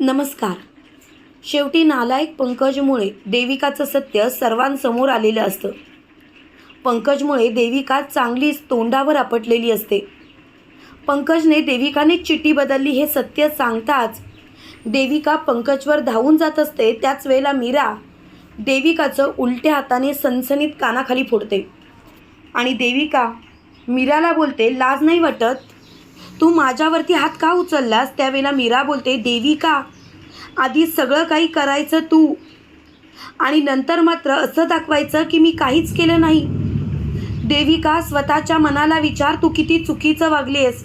नमस्कार. शेवटी नालायक पंकजमुळे देविकाचं सत्य सर्वांसमोर आलेलं असतं. पंकजमुळे देविका चांगलीच तोंडावर आपटलेली असते. पंकजने देविकाने चिठ्ठी बदलली हे सत्य सांगताच देविका पंकजवर धावून जात असते. त्याच वेळेला मीरा देविकाचं उलट्या हाताने सनसनीत कानाखाली फोडते. आणि देविका मीराला बोलते लाज नाही वाटत? तू माझ्यावरती हात का उचललास? त्यावेळेला मीरा बोलते देविका आधी सगळं काही करायचं तू. आणि नंतर मात्र असं दाखवायचं की मी काहीच केलं नाही. देविका स्वतःच्या मनाला विचार तू किती चुकीचं वागलीस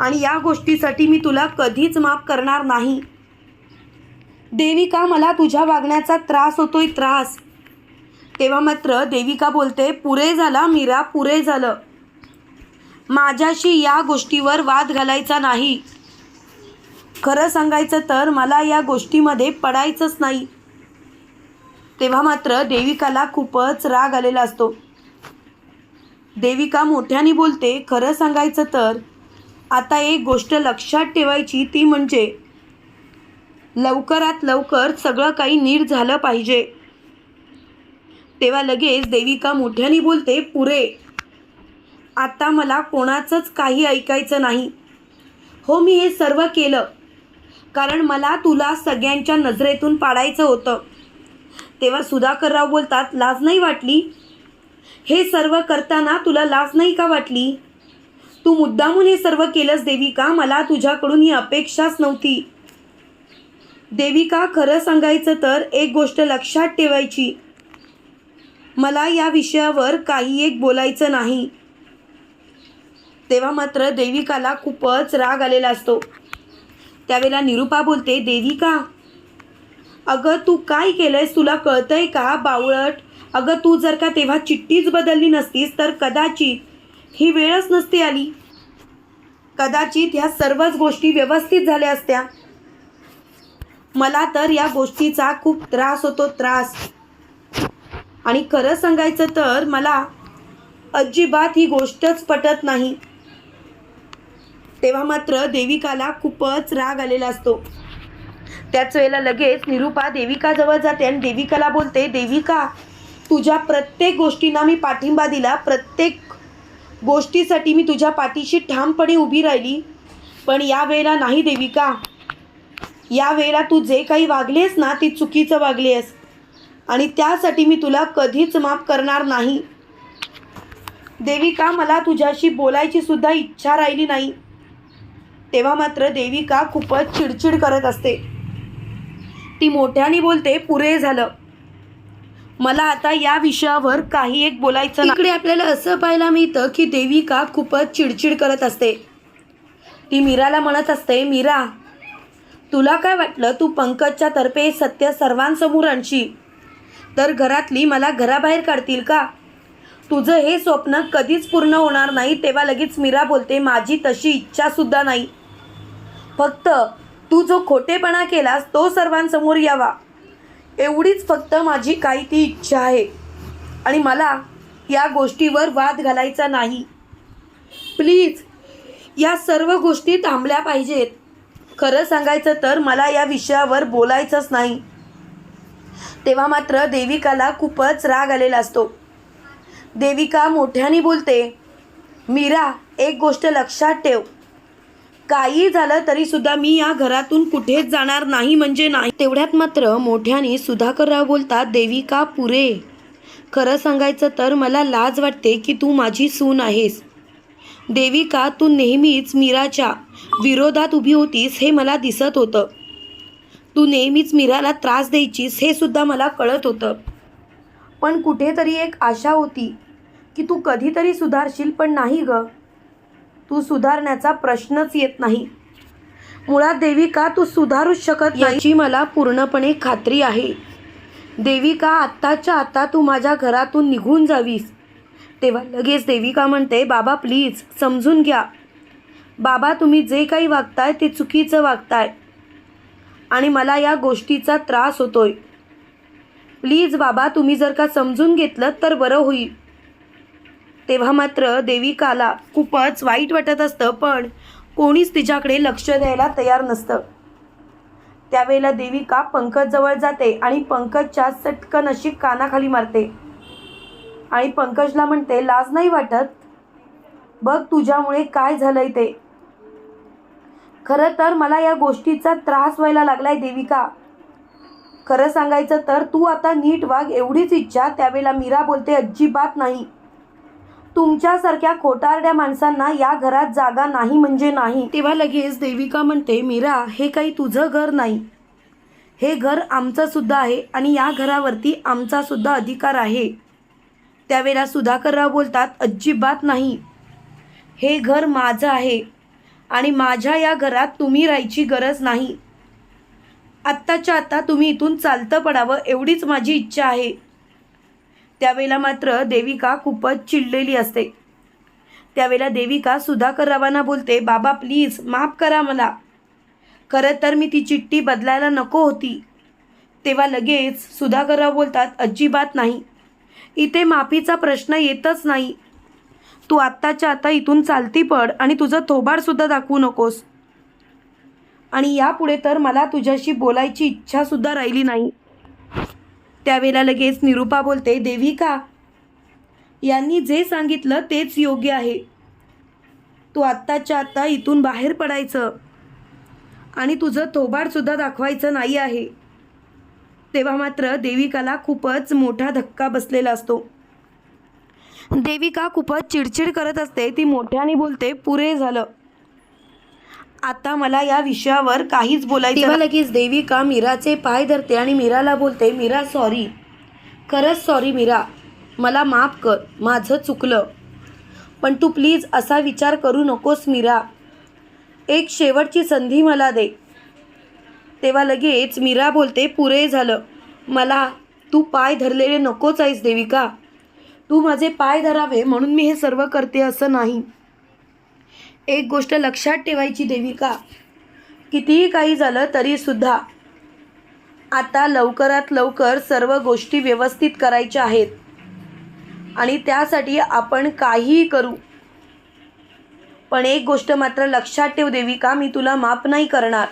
आणि या गोष्टीसाठी मी तुला कधीच माफ करणार नाही. देविका मला तुझ्या वागण्याचा त्रास होतोय त्रास. तेव्हा मात्र देविका बोलते पुरे झाला मीरा पुरे झालं. माझ्याशी या गोष्टीवर वाद घालायचा नाही. खरं सांगायचं तर मला या गोष्टीमध्ये पडायचंच नाही. तेव्हा मात्र देविकाला खूपच राग आलेला असतो. देविका मोठ्याने बोलते खरं सांगायचं तर आता एक गोष्ट लक्षात ठेवायची ती म्हणजे लवकरात लवकर सगळं काही नीट झालं पाहिजे. तेव्हा लगेच देविका मोठ्याने बोलते पुरे आता मला कोणाचंच काही ऐकायचं नाही. हो मी हे सर्व केलं. कारण मला तुला सगळ्यांच्या नजरेतून पाडायचं होतं. तेव्हा सुधाकरराव बोलतात लाज नाही वाटली? हे सर्व करताना तुला लाज नाही का वाटली? तू मुद्दामून हे सर्व केलंस देविका? मला तुझ्याकडून ही अपेक्षाच नव्हती. देविका खरं सांगायचं तर एक गोष्ट लक्षात ठेवायची. मला या विषयावर काही एक बोलायचं नाही. तेव्हा मात्र देविकाला खूपच राग आलेला असतो. त्यावेळेला निरुपा बोलते देविका अगं तू काय केलंयस? तुला कळतंय का बावळट? अगं तू जर का तेव्हा चिठ्ठीच बदलली नसतीस तर कदाचित ही वेळच नसती आली. कदाचित ह्या सर्वच गोष्टी व्यवस्थित झाल्या असत्या. मला तर या गोष्टीचा खूप त्रास होतो त्रास. आणि खरं सांगायचं तर मला अजिबात ही गोष्टच पटत नाही. तेव्हा मात्र देविकाला खूपच राग आलेला असतो. त्याच वेळेला लगेच निरुपा देविकाजवळ जाते आणि देविकाला बोलते देविका तुझ्या प्रत्येक गोष्टींना मी पाठिंबा दिला. प्रत्येक गोष्टीसाठी मी तुझ्या पाठीशी ठामपणे उभी राहिली. पण या वेळेला नाही देविका. या वेळेला तू जे काही वागलेस ना ती चुकीचं वागलीस. आणि त्यासाठी मी तुला कधीच माफ करणार नाही. देविका मला तुझ्याशी बोलायची सुद्धा इच्छा राहिली नाही. तेव्हा मात्र देविका खूपच चिडचिड करत असते. ती मोठ्याने बोलते पुरे झालं. मला आता या विषयावर काही एक बोलायचं इकडे आपल्याला असं पाहायला मिळतं की देविका खूपच चिडचिड करत असते. ती मीराला म्हणत असते मीरा तुला काय वाटलं? तू पंकजच्या तर्फे सत्य सर्वांसमोर आणशी. तर घरातली मला घराबाहेर काढतील का? तुझं हे स्वप्न कधीच पूर्ण होणार नाही. तेव्हा लगेच मीरा बोलते माझी तशी इच्छासुद्धा नाही. फक्त तू जो खोटेपणा केलास तो सर्वांसमोर यावा. एवढीच फक्त माझी काही ती इच्छा आहे. आणि मला या गोष्टीवर वाद घालायचा नाही. प्लीज या सर्व गोष्टी थांबल्या पाहिजेत. खरं सांगायचं तर मला या विषयावर बोलायचंच नाही. तेव्हा मात्र देविकाला खूपच राग आलेला असतो. देविका मोठ्याने बोलते मीरा एक गोष्ट लक्षात ठेव. काही झालं तरी सुद्धा मी या घरातून कुठेच जाणार नाही म्हणजे नाही. तेवढ्यात मात्र मोठ्याने सुधाकरराव बोलतात देविका पुरे? खरं सांगायचं तर मला लाज वाटते की तू माझी सून आहेस. देविका तू नेहमीच मीराच्या विरोधात उभी होतीस हे मला दिसत होतं. तू नेहमीच मीराला त्रास द्यायचीस हे सुद्धा मला कळत होतं. पण कुठेतरी एक आशा होती की तू कधीतरी सुधारशील पण नाही ग. तू सुधारण्याचा प्रश्नच येत नाही. मुळात देविका तू सुधारूच शकत याची मला पूर्णपणे खात्री आहे. देविका आत्ताच्या आत्ता तू माझ्या घरातून निघून जावीस. तेव्हा लगेच देविका म्हणते बाबा प्लीज समजून घ्या. बाबा तुम्ही जे काही वागताय ते चुकीचं वागताय. आणि मला या गोष्टीचा त्रास होतोय. प्लीज बाबा तुम्ही जर का समजून घेतलं तर बरं होईल. तेव्हा मात्र देविकाला खूपच वाईट वाटत असतं पण कोणीच तिच्याकडे लक्ष द्यायला तयार नसतं. त्यावेळेला देविका पंकजजवळ जाते आणि पंकजच्या चटकन अशी कानाखाली मारते. आणि पंकजला म्हणते लाज नाही वाटत? बघ तुझ्यामुळे काय झालंय ते. खरं तर मला या गोष्टीचा त्रास व्हायला लागलाय देविका. खरं सांगायचं तर तू आता नीट वाघ एवढीच इच्छा. त्यावेळेला मीरा बोलते अजिबात नाही. तुमच्यासारख्या खोटारड्या माणसांना या घरात जागा नाही म्हणजे नाही. तेव्हा लगेच देविका म्हणते मीरा हे काही तुझं घर नाही. हे घर आमचं सुद्धा आहे आणि या घरावरती आमचा सुद्धा अधिकार आहे. त्यावेळेला सुधाकरराव बोलतात अजिबात नाही. हे घर माझं आहे आणि माझ्या या घरात तुम्ही राहायची गरज नाही. आत्ताच्या आत्ता तुम्ही इथून चालतं पडावं एवढीच माझी इच्छा आहे. त्यावेळेला मात्र देविका खूपच चिडलेली असते. त्यावेळेला देविका सुधाकर रावांना बोलते बाबा प्लीज माफ करा मला. खरं तर मी ती चिठ्ठी बदलायला नको होती. तेव्हा लगेच सुधाकरराव बोलतात अजिबात नाही. इथे माफीचा प्रश्न येतच नाही. तू आत्ताच्या आता इथून चालती पड आणि तुझं थोबाडसुद्धा दाखवू नकोस. आणि यापुढे तर मला तुझ्याशी बोलायची इच्छासुद्धा राहिली नाही. त्यावेळेला लगेच निरूपा बोलते देविका यांनी जे सांगितलं तेच योग्य आहे. तू आत्ताच्या आत्ता इथून बाहेर पडायचं आणि तुझं थोबाडसुद्धा दाखवायचं नाही आहे. तेव्हा मात्र देविकाला खूपच मोठा धक्का बसलेला असतो. देविका खूपच चिडचिड करत असते ती मोठ्याने बोलते पुरे झालं. आता मला या विषयावर काहीच बोलायचं तेव्हा लगेच देविका मीराचे पाय धरते आणि मीराला बोलते मीरा सॉरी खरंच सॉरी मीरा. मला माफ कर. माझं चुकलं. पण तू प्लीज असा विचार करू नकोस मीरा. एक शेवटची संधी मला दे. तेव्हा लगेच मीरा बोलते पुरे झालं. मला तू पाय धरलेले नकोच आहेस देविका. तू माझे पाय धरावे म्हणून मी हे सर्व करते असं नाही. एक गोष्ट लक्षात ठेवायची देविका. कितीही काही झालं तरीसुद्धा आता लवकरात लवकर सर्व गोष्टी व्यवस्थित करायच्या आहेत. आणि त्यासाठी आपण काहीही करू. पण एक गोष्ट मात्र लक्षात ठेव देविका मी तुला माफ नाही करणार.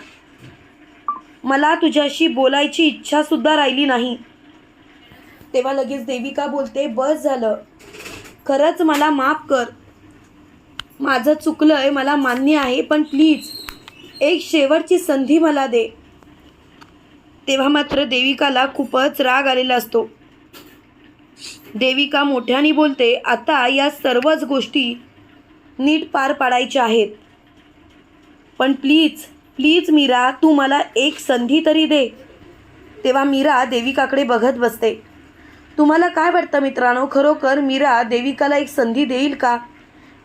मला तुझ्याशी बोलायची इच्छासुद्धा राहिली नाही. तेव्हा लगेच देविका बोलते बस झालं. खरंच मला माफ कर. माझं चुकलं आहे मला मान्य आहे पण प्लीज एक शेवटची संधी मला दे. तेव्हा मात्र देविकाला खूपच राग आलेला असतो. देविका मोठ्याने बोलते आता या सर्वच गोष्टी नीट पार पाडायच्या आहेत. पण प्लीज प्लीज मीरा तू मला एक संधी तरी दे. तेव्हा मीरा देविकाकडे बघत बसते. तुम्हाला काय वाटतं मित्रांनो? खरोखर मीरा देविकाला एक संधी देईल का?